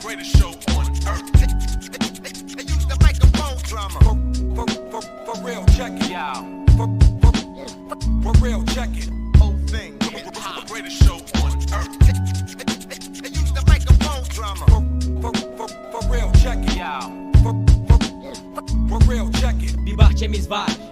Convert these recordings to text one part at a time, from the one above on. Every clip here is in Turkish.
greatest show on earth. They, they, they use the microphone drama. For, for, for, for real, check it. out. For, for, for, for real, check it. Whole thing. The greatest show on earth. They, use the microphone drama. For, for, for, for real, check it. out. For, for, for, for real, check it. Bir bahçemiz var.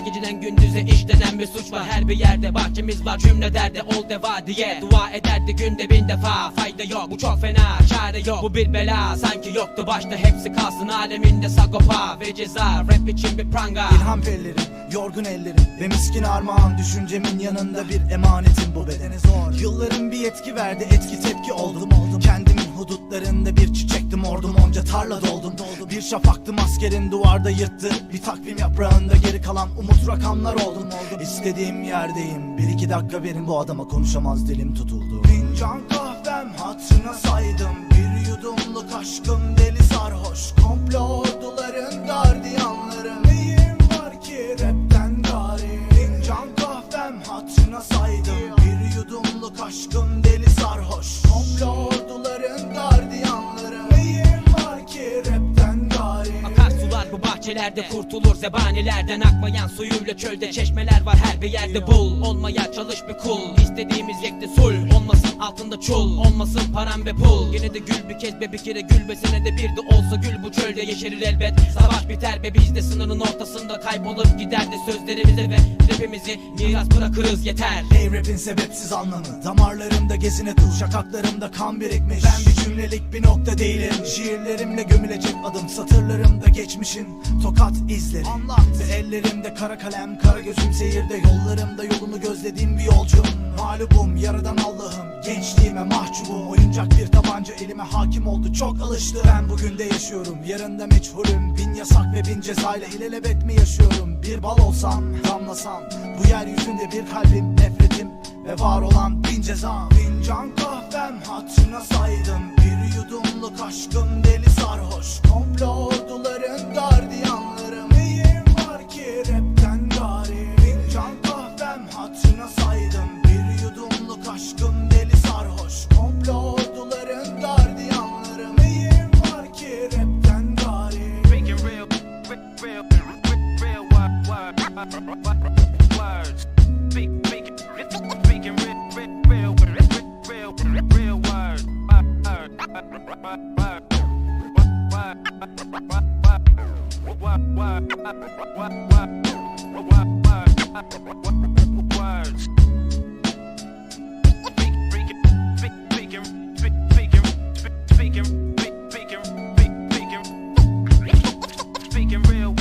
geceden gündüze işlenen bir suç var. Her bir yerde bahçemiz var cümle derdi ol deva diye. Dua ederdi günde bin defa Fayda yok. Bu çok fena çare yok. Bu bir bela sanki yoktu başta. Hepsi kalsın aleminde sagopa ve ceza. Rap için bir pranga. İlham pellerim, yorgun ellerim. Ve miskin armağan düşüncemin yanında bir emanetim. Bu bedene zor. Yılların bir etki verdi etki tepki oldum. Oldum Kendimin hudutlarında bir çiçektim ordum onca tarla doldum. Doldum Bir şafaktım askerin duvarda yırttı. Bir takvim yaprağında geri kalan umut rakamlar oldum. Oldum İstediğim yerdeyim bir iki dakika verin. Bu adama konuşamaz dilim tutuldu. Fincan kahvem hatırına saydım. Bir yudumluk aşkım deli sarhoş. Komplo orduların gardiyanları Neyim var ki rapten gari? Fincan kahvem hatırına saydım. Bir yudumluk aşkım bu bahçelerde kurtulur zebanilerden Akmayan suyuyla çölde. Çeşmeler var her bir yerde bul. Olmaya çalış bir kul. İstediğimiz yekte sul Olmasın altında çul. Olmasın param ve pul. Yine de gül bir kez be bir kere gül be senede bir de olsa gül bu çölde yeşerir elbet. Savaş biter be biz de sınırın ortasında kaybolup gider de sözlerimize ve rapimizi miras bırakırız yeter. Ey rapin sebepsiz anlamı. Damarlarımda gezine tuz şakaklarımda kan birikmiş. Ben bir cümlelik bir nokta değilim. Şiirlerimle gömülecek adım Satırlarımda geçmişin tokat izleri. Anlat. Ve ellerimde kara kalem kara gözüm seyirde. Yollarımda yolumu gözlediğim bir yolcum. Mağlubum yaradan Allah'ım Gençliğime mahcubum. Oyuncak bir tabanca elime hakim oldu. Çok alıştı. Ben bugün de yaşıyorum. Yarında meçhulüm. Bin yasak ve bin cezayla ilelebet mi yaşıyorum? Bir bal olsam damlasam Bu yeryüzünde bir kalbim nefretim Ve var olan bin cezam. Fincan kahvem hatırına saydım. Bir yudumluk aşkım deli sarhoş. Komplo orduların words. Speak, speaking, real, real, real, real, real word, words. Speaking, speaking, speaking, speaking, speaking, speaking, speaking real